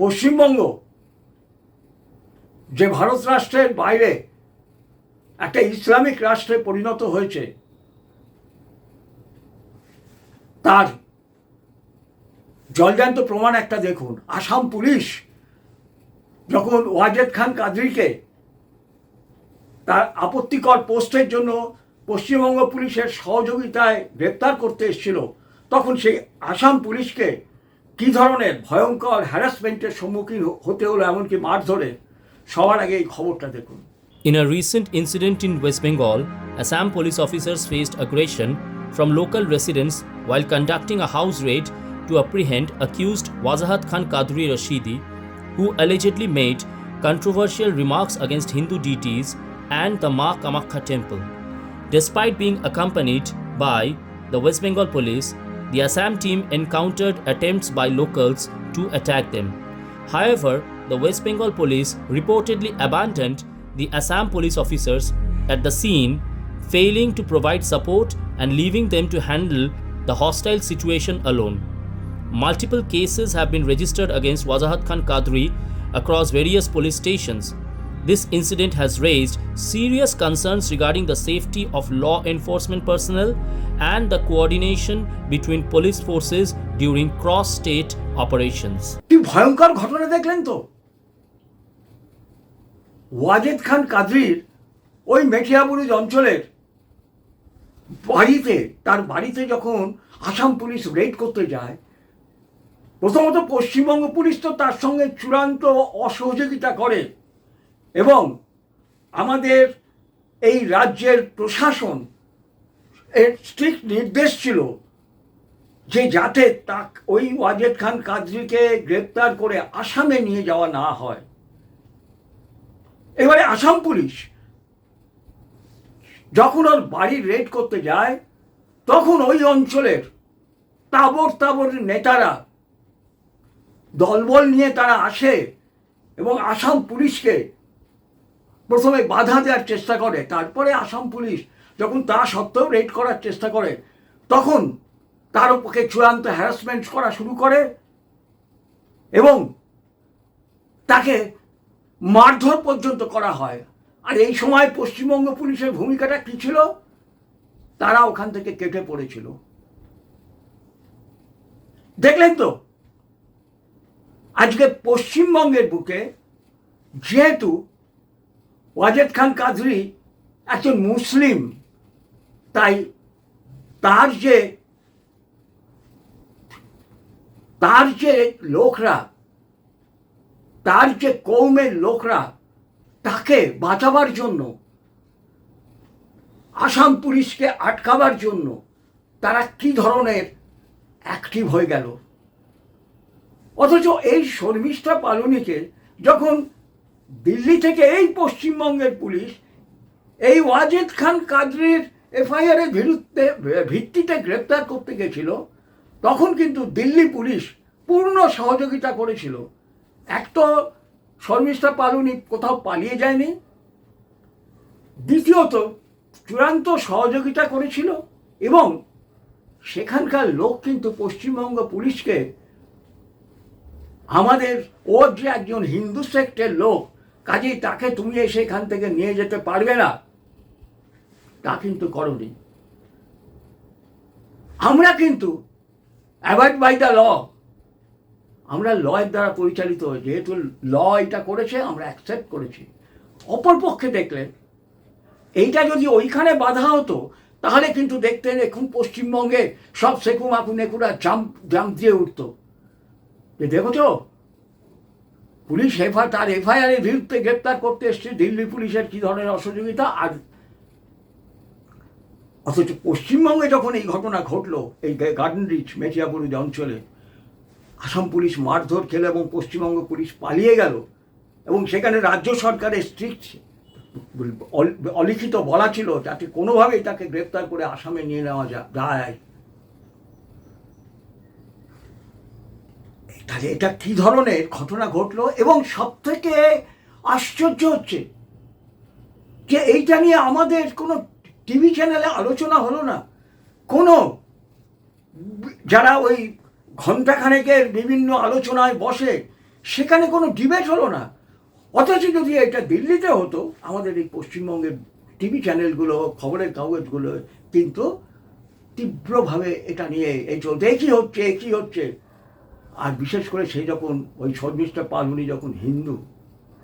পশ্চিমবঙ্গ, যে ভারত রাষ্ট্রের বাইরে একটা ইসলামিক রাষ্ট্রে পরিণত হয়েছে, তার জলজান্ত প্রমাণ একটা দেখুন। আসাম পুলিশ যখন ওয়াজেদ খান কাদরিকে তার আপত্তিকর পোস্টের জন্য পশ্চিমবঙ্গ পুলিশের সহযোগিতায় গ্রেপ্তার করতে এসেছিল, তখন সেই আসাম পুলিশকে কী ধরনের ভয়ঙ্কর হ্যারাসমেন্টের সম্মুখীন হতে হলো এমনকি মারধরে সবার আগে এই খবরটা দেখুন In a recent incident in West Bengal, Assam police officers faced aggression from local residents while conducting a house raid to apprehend accused Wazahat Khan Kadri Rashidi, who allegedly made controversial remarks against Hindu deities and the Ma Kamakha temple. Despite being accompanied by the West Bengal police, the Assam team encountered attempts by locals to attack them. However, the West Bengal police reportedly abandoned the Assam police officers at the scene, failing to provide support and leaving them to handle the hostile situation alone. Multiple cases have been registered against Wazahat Khan Kadri across various police stations. This incident has raised serious concerns regarding the safety of law enforcement personnel and the coordination between police forces during cross state operations. কি ভয়ঙ্কর ঘটনা দেখলেন তো ওয়াজেদ খান কাদরির ওই মেঠিয়াবুরুজ অঞ্চলের বাড়িতে তার বাড়িতে যখন আসাম পুলিশ রেড করতে যায় প্রথমত পশ্চিমবঙ্গ পুলিশ তো তার সঙ্গে চূড়ান্ত অসহযোগিতা করে এবং আমাদের এই রাজ্যের প্রশাসন এর স্ট্রিক্ট নির্দেশ ছিল যে যাতে তা ওই ওয়াজেদ খান কাদরিকে গ্রেপ্তার করে আসামে নিয়ে যাওয়া না হয়। এবারে আসাম পুলিশ যখন ওর বাড়ি রেড করতে যায়, তখন ওই অঞ্চলের তাবর তাবর নেতারা দলবল নিয়ে তারা আসে এবং আসাম পুলিশকে প্রথমে বাধা দেওয়ার চেষ্টা করে, তারপরে আসাম পুলিশ যখন তা সত্ত্বেও রেড করার চেষ্টা করে, তখন তার পক্ষে চূড়ান্ত হ্যারাসমেন্ট করা শুরু করে এবং তাকে মারধর পর্যন্ত করা হয়। আর এই সময় পশ্চিমবঙ্গ পুলিশের ভূমিকাটা কী ছিল? তারা ওখান থেকে কেটে পড়েছিল। দেখলেন তো? আজকে পশ্চিমবঙ্গের বুকে যেহেতু ওয়াজেদ খান কাদরি একজন মুসলিম। তাই তার যে তার যে লোকরা, তার যে কৌমের লোকরা, তাকে বাঁচাবার জন্য, আসাম পুলিশকে আটকাবার জন্য তারা কি ধরনের অ্যাক্টিভ হয়ে গেল? অথচ এই শর্মিষ্ঠা পালনীকে যখন দিল্লি থেকে এই পশ্চিমবঙ্গের পুলিশ এই ওয়াজেদ খান কাদরির এফআইআরের বিরুদ্ধে, ভিত্তিতে গ্রেপ্তার করতে গেছিল, তখন কিন্তু দিল্লি পুলিশ পূর্ণ সহযোগিতা করেছিল। এক তো শর্মিষ্ঠা পালনী কোথাও পালিয়ে যায়নি। দ্বিতীয়ত, চূড়ান্ত সহযোগিতা করেছিল এবং সেখানকার লোক কিন্তু পশ্চিমবঙ্গ পুলিশকে আমাদের ওর যে একজন হিন্দু সেক্টের লোক কাজেই তাকে তুমি এসে এখান থেকে নিয়ে যেতে পারবে না। তা কিন্তু করনি। আমরা কিন্তু অ্যাভয়েড বাই দ্য ল আমরা লয়ের দ্বারা পরিচালিত, যেহেতু ল এটা করেছে, আমরা অ্যাকসেপ্ট করেছি। অপরপক্ষে দেখলেন এইটা যদি ওইখানে বাধা হতো, তাহলে কিন্তু দেখতেন এখন পশ্চিমবঙ্গে সব সেকু মাকু নেকুরা জাম্প জাম্প দিয়ে উঠতো। যে দেখেছ? পুলিশ এফআই তার এফআইআরের বিরুদ্ধে গ্রেপ্তার করতে এসছে দিল্লি পুলিশের কী ধরনের অসহযোগিতা? আর অথচ পশ্চিমবঙ্গে যখন এই ঘটনা ঘটলো, এই গার্ডেন রিচ মেটিয়াপুরুজ অঞ্চলে, আসাম পুলিশ মারধর খেলো এবং পশ্চিমবঙ্গ পুলিশ পালিয়ে গেল এবং সেখানে রাজ্য সরকারের স্ট্রিক্ট অলিখিত বলা ছিল যাতে কোনোভাবেই তাকে গ্রেপ্তার করে আসামে নিয়ে নেওয়া যায়। তাহলে এটা কি ধরনের ঘটনা ঘটলো? এবং সব থেকে আশ্চর্য হচ্ছে যে এইটা নিয়ে আমাদের কোনো টিভি চ্যানেলে আলোচনা হলো না। কোনো যারা ওই ঘণ্টাখানেকের বিভিন্ন আলোচনায় বসে, সেখানে কোনো ডিবেট হলো না। অথচ যদি এটা দিল্লিতে হতো, আমাদের এই পশ্চিমবঙ্গের টিভি চ্যানেলগুলো, খবরের কাগজগুলো, কিন্তু তীব্রভাবে এটা নিয়ে এই চলতে। কী হচ্ছে কী হচ্ছে? আর বিশেষ করে সেই যখন ওই শর্মিষ্ঠা পালুনি যখন হিন্দু,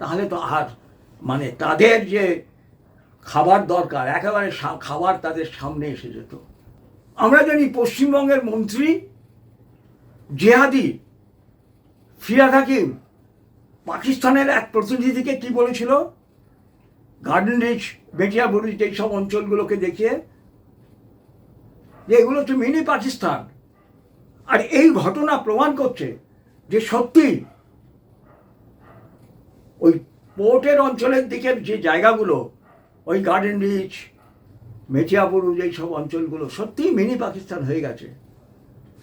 তাহলে তো আর মানে তাদের যে খাবার দরকার, একেবারে খাবার তাদের সামনে এসে যেত। আমরা জানি পশ্চিমবঙ্গের মন্ত্রী জেহাদি ফিরাদ হাকিম পাকিস্তানের এক প্রতিনিধিকে কি বলেছিল? গার্ডেন রিচ বেটিয়া বুরিচ এইসব অঞ্চলগুলোকে দেখিয়ে যে এগুলো তো মিনি পাকিস্তান। আর এই ঘটনা প্রমাণ করছে যে সত্যি ওই পোর্টের অঞ্চলের দিকের যে জায়গাগুলো, ওই গার্ডেন রিচ মেচিয়াপুরু যেই সব অঞ্চলগুলো, সত্যিই মিনি পাকিস্তান হয়ে গেছে।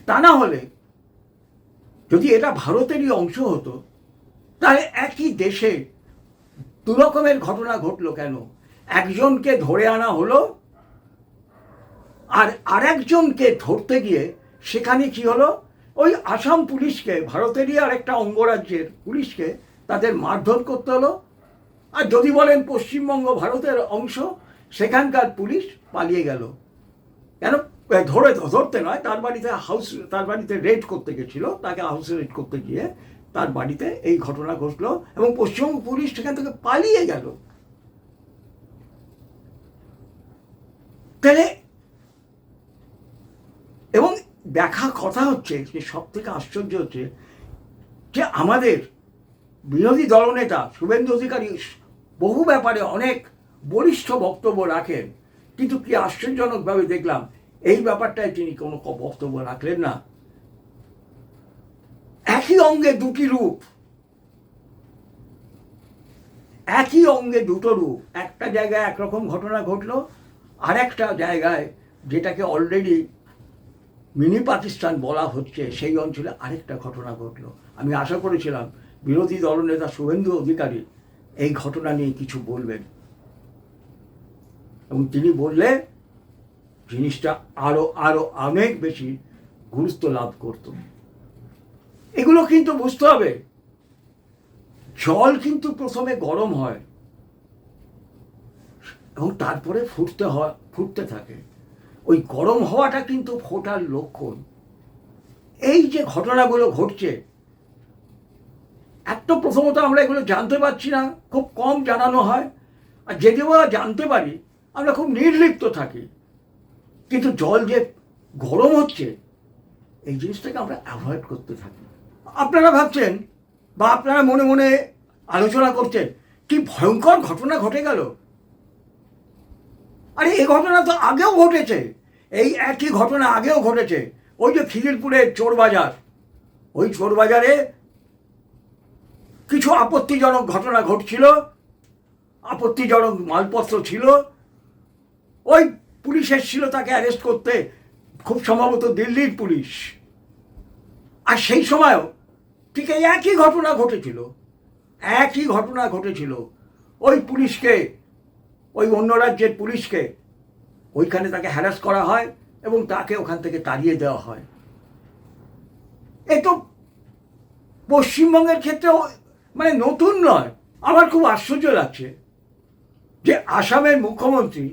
তা না হলে যদি এটা ভারতেরই অংশ হতো, তাহলে একই দেশে দু রকমের ঘটনা ঘটলো কেন? একজনকে ধরে আনা হলো, আর আরেকজনকে ধরতে গিয়ে সেখানে কি হলো? ওই আসাম পুলিশকে, ভারতেরই আর একটা অঙ্গরাজ্যের পুলিশকে তাদের মারধর করতে হলো। আর যদি বলেন পশ্চিমবঙ্গ ভারতের অংশ, সেখানকার পুলিশ পালিয়ে গেল। কেন? ধরে, ধরতে নয়, তার বাড়িতে হাউস তার বাড়িতে রেড করতে গেছিল, তাকে হাউস রেড করতে গিয়ে তার বাড়িতে এই ঘটনা ঘটলো এবং পশ্চিমবঙ্গ পুলিশ সেখান থেকে পালিয়ে গেল। তাহলে দেখা কথা হচ্ছে, যে সব থেকে আশ্চর্য হচ্ছে যে আমাদের বিরোধী দলনেতা শুভেন্দু অধিকারী বহু ব্যাপারে অনেক বলিষ্ঠ বক্তব্য রাখেন, কিন্তু কি আশ্চর্যজনকভাবে দেখলাম এই ব্যাপারটায় তিনি কোনো বক্তব্য রাখলেন না। একই অঙ্গে দুটি রূপ, একই অঙ্গে দুটো রূপ, একটা জায়গায় একরকম ঘটনা ঘটলো আর একটা জায়গায় যেটাকে অলরেডি মিনি পাকিস্তান বলা হচ্ছে সেই অঞ্চলে আরেকটা ঘটনা ঘটলো। আমি আশা করেছিলাম বিরোধী দলনেতা শুভেন্দু অধিকারী এই ঘটনা নিয়ে কিছু বলবেন। এবং তিনি বললে, জিনিসটা আরও আরও অনেক বেশি গুরুত্ব লাভ করত। এগুলো কিন্তু বুঝতে হবে। জল কিন্তু প্রথমে গরম হয়। এবং তারপরে ফুটতে হয়, ফুটতে থাকে। ওই গরম হওয়াটা কিন্তু ফোটার লক্ষণ। এই যে ঘটনাগুলো ঘটছে, এত প্রথমত আমরা এগুলো জানতে পারছি না, খুব কম জানানো হয়। আর যদিও জানতে পারি, আমরা খুব নির্লিপ্ত থাকি। কিন্তু জল যে গরম হচ্ছে, এই জিনিসটাকে আমরা অ্যাভয়েড করতে থাকি। আপনারা ভাবছেন বা আপনারা মনে মনে আলোচনা করছেন, কি ভয়ঙ্কর ঘটনা ঘটে গেল? আরে এই ঘটনা তো আগেও ঘটেছে। এই একই ঘটনা আগেও ঘটেছে। ওই যে খিদিরপুরের চোর বাজার ওই চোর বাজারে কিছু আপত্তিজনক ঘটনা ঘটছিল। আপত্তিজনক মালপত্র ছিল। ওই পুলিশ এসেছিল তাকে অ্যারেস্ট করতে। খুব সম্ভবত দিল্লির পুলিশ। আর সেই সময়ও ঠিক এই একই ঘটনা ঘটেছিল। একই ঘটনা ঘটেছিল। ওই পুলিশকে, ওই অন্য রাজ্যের পুলিশকে ওইখানে তাকে হ্যারাস করা হয় এবং তাকে ওখান থেকে তাড়িয়ে দেওয়া হয়। এ তো পশ্চিমবঙ্গের ক্ষেত্রেও মানে নতুন নয়, আমার খুব আশ্চর্য লাগছে যে আসামের মুখ্যমন্ত্রী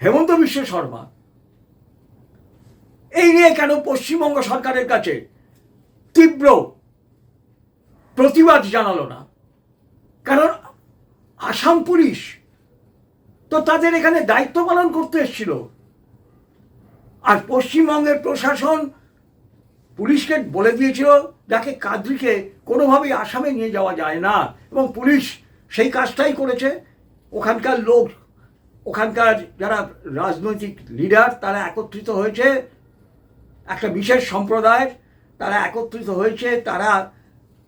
হেমন্ত বিশ্ব শর্মা, এই নিয়ে কেন পশ্চিমবঙ্গ সরকারের কাছে তীব্র প্রতিবাদ জানালো না? কারণ আসাম পুলিশ তো তাদের এখানে দায়িত্ব পালন করতে এসেছিল। আর পশ্চিমবঙ্গের প্রশাসন পুলিশকে বলে দিয়েছিল যাকে কাদ্রিকে কোনোভাবেই আসামে নিয়ে যাওয়া যায় না। এবং পুলিশ সেই কাজটাই করেছে। ওখানকার লোক, ওখানকার যারা রাজনৈতিক লিডার তারা একত্রিত হয়েছে। একটা বিশেষ সম্প্রদায়ের তারা একত্রিত হয়েছে। তারা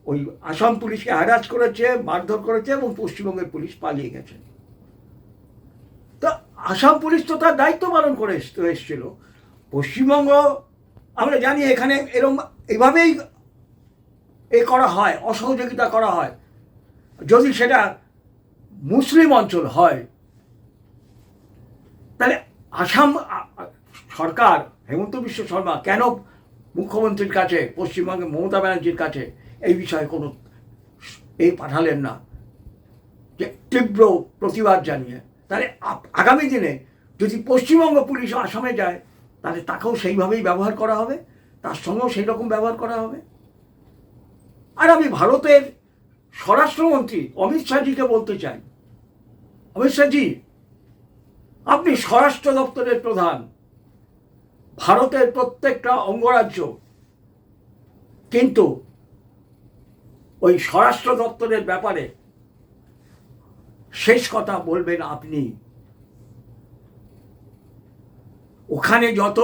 ওই আসাম পুলিশকে হ্যারাস করেছে, মারধর করেছে এবং পশ্চিমবঙ্গের পুলিশ পালিয়ে গেছে। আসাম পুলিশ তো তার দায়িত্ব পালন করে এস- এসেছিল। পশ্চিমবঙ্গ, আমরা জানি এখানে এরম, এভাবেই এ করা হয়, অসহযোগিতা করা হয়। যদি সেটা মুসলিম অঞ্চল হয়, তাহলে আসাম সরকার, হেমন্ত বিশ্ব শর্মা কেন মুখ্যমন্ত্রীর কাছে, পশ্চিমবঙ্গে মমতা ব্যানার্জির কাছে এই বিষয়ে কোনো এই পাঠালেন না? যে তীব্র প্রতিবাদ জানিয়ে। তাহলে আগামী দিনে যদি পশ্চিমবঙ্গ পুলিশ আসামে যায়, তাহলে তাকেও সেইভাবেই ব্যবহার করা হবে, তার সঙ্গেও সেই রকম ব্যবহার করা হবে। আর আমি ভারতের স্বরাষ্ট্রমন্ত্রী অমিত শাহজিকে বলতে চাই। অমিত শাহজি, আপনি স্বরাষ্ট্র দপ্তরের প্রধান। ভারতের প্রত্যেকটা অঙ্গরাজ্য কিন্তু ওই স্বরাষ্ট্র দপ্তরের ব্যাপারে শেষ কথা বলবেন আপনি। ওখানে যত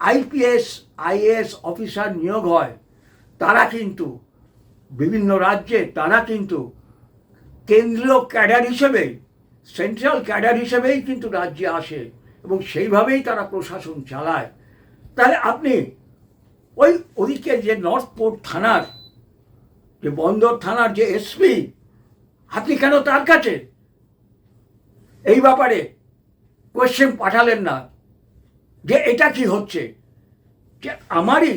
আইপিএস আইএস অফিসার নিয়োগ হয়, তারা কিন্তু, বিভিন্ন রাজ্যে তারা কিন্তু কেন্দ্রীয় ক্যাডার হিসেবে, সেন্ট্রাল ক্যাডার হিসেবেই কিন্তু রাজ্যে আসে এবং সেইভাবেই তারা প্রশাসন চালায়। তাহলে আপনি ওই ওদিকে যে নর্থ পোর্ট থানার, যে বন্দর থানার যে এসপি আপনি কেন তার কাছে? এই ব্যাপারে কোয়েশ্চেন পাঠালেন না। যে এটা কি হচ্ছে? যে আমারই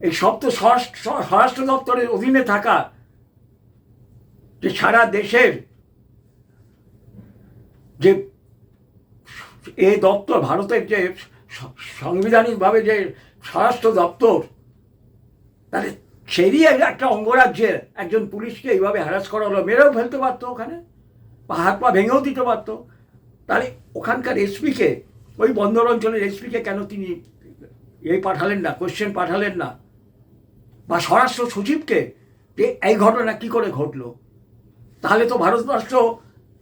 এই সপ্ত স্বরাষ্ট্র দপ্তরের অধীনে থাকা যে সারা দেশের যে এ দপ্তর, ভারতের যে সাংবিধানিকভাবে যে স্বরাষ্ট্র দপ্তর তাহলে এক- একটা অঙ্গরাজ্যের একজন পুলিশকে এইভাবে হ্যারাস করা হলো। মেরেও ফেলতে পারতো ওখানে। বা হাত পা ভেঙেও দিতে পারতো। তাহলে ওখানকার এসপিকে, ওই বন্দর অঞ্চলের এসপিকে কেন তিনি এই পাঠালেন না কোশ্চেন পাঠালেন না? বা স্বরাষ্ট্র সচিবকে যে এই ঘটনা কি করে ঘটলো? তাহলে তো ভারতবর্ষ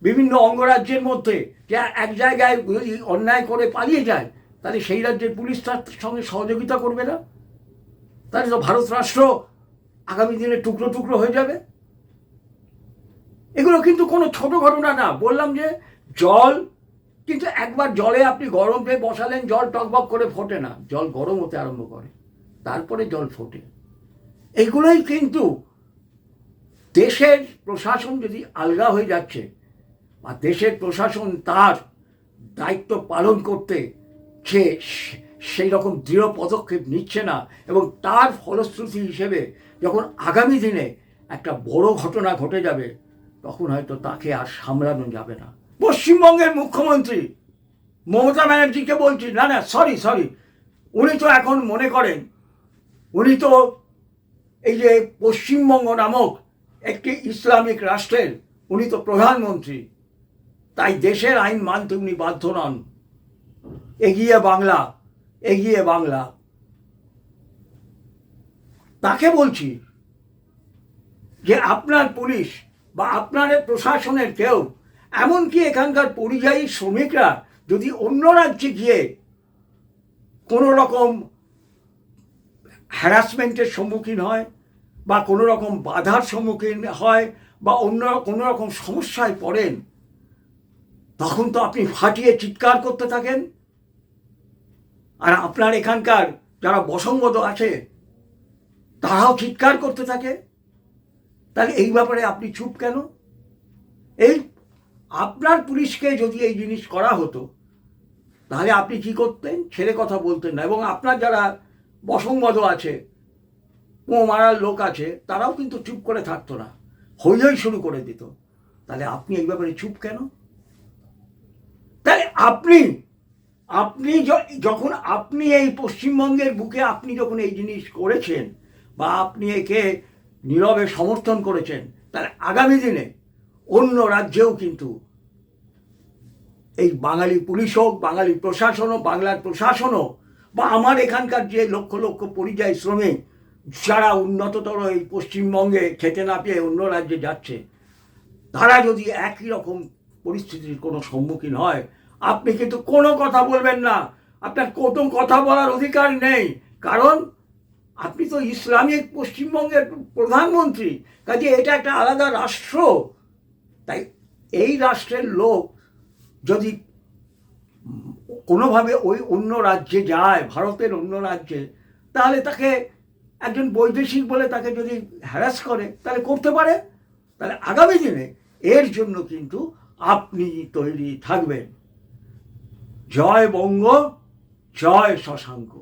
বিভিন্ন অঙ্গরাজ্যের মধ্যে যে এক জায়গায় যদি অন্যায় করে পালিয়ে যায়, তাহলে সেই রাজ্যের পুলিশ তার সঙ্গে সহযোগিতা করবে না? তাহলে তো ভারত রাষ্ট্র আগামী দিনে টুকরো টুকরো হয়ে যাবে। এগুলো কিন্তু কোনো ছোট ঘটনা না। বললাম যে জল, কিন্তু একবার জলে আপনি গরম দিয়ে বসালেন, জল টকবক করে ফোটে না। জল গরম হতে আরম্ভ করে। তারপরে জল ফোটে। এগুলোই কিন্তু দেশের প্রশাসন যদি আলগা হয়ে যাচ্ছে, বা দেশের প্রশাসন তার দায়িত্ব পালন করতে সে সেই রকম দৃঢ় পদক্ষেপ নিচ্ছে না, এবং তার ফলশ্রুতি হিসেবে যখন আগামী দিনে একটা বড় ঘটনা ঘটে যাবে, তখন হয়তো তাকে আর সামলানো যাবে না। পশ্চিমবঙ্গের মুখ্যমন্ত্রী মমতা ব্যানার্জিকে বলছি, না না সরি সরি উনি তো এখন মনে করেন, উনি তো এই যে পশ্চিমবঙ্গ নামক একটি ইসলামিক রাষ্ট্রের, উনি তো প্রধানমন্ত্রী, তাই দেশের আইন মানতে উনি বাধ্য নন। এগিয়ে বাংলা এগিয়ে বাংলা। তাকে বলছি যে আপনার পুলিশ বা আপনার প্রশাসনের কেউ, এমনকি এখানকার পরিযায়ী শ্রমিকরা যদি অন্য রাজ্যে গিয়ে কোনো রকম হ্যারাসমেন্টের সম্মুখীন হয় বা কোনো রকম বাধার সম্মুখীন হয় বা অন্য, কোনো রকম সমস্যায় পড়েন, তখন তো আপনি ফাটিয়ে চিৎকার করতে থাকেন। আর আপনার এখানকার যারা বসঙ্গত আছে তারাও চিৎকার করতে থাকে। তাহলে এই ব্যাপারে আপনি চুপ কেন? এই আপনার পুলিশকে যদি এই জিনিস করা হতো, তাহলে আপনি কি করতেন? ছেড়ে কথা বলতেন না। এবং আপনার যারা বসংবদ আছে ও মারার লোক আছে, তারাও কিন্তু চুপ করে থাকতো না। হই হই শুরু করে দিত। তাহলে আপনি এই ব্যাপারে চুপ কেন? তাহলে আপনি আপনি যখন আপনি এই পশ্চিমবঙ্গের বুকে আপনি যখন এই জিনিস করেছেন বা আপনি একে নীরবে সমর্থন করেছেন। তাহলে আগামী দিনে অন্য রাজ্যেও কিন্তু এই বাঙালি পুলিশ হোক, বাঙালি প্রশাসন হোক, বাংলার প্রশাসনও বা আমার এখানকার যে লক্ষ লক্ষ পরিযায়ী শ্রমিক, যারা উন্নততর এই পশ্চিমবঙ্গে খেতে না পেয়ে অন্য রাজ্যে যাচ্ছে, তারা যদি একই রকম পরিস্থিতির কোনো সম্মুখীন হয়, আপনি কিন্তু কোনো কথা বলবেন না। আপনার কোনো কথা বলার অধিকার নেই। কারণ আপনি তো ইসলামিক পশ্চিমবঙ্গের প্রধানমন্ত্রী, কাজে এটা একটা আলাদা রাষ্ট্র। তাই এই রাষ্ট্রের লোক যদি কোনোভাবে ওই অন্য রাজ্যে যায়, ভারতের অন্য রাজ্যে, তাহলে তাকে একজন বৈদেশিক বলে তাকে যদি হ্যারাস করে, তাহলে করতে পারে। তাহলে আগামী দিনে এর জন্য কিন্তু আপনি তৈরি থাকবেন। জয় বঙ্গ, জয় শশাঙ্ক।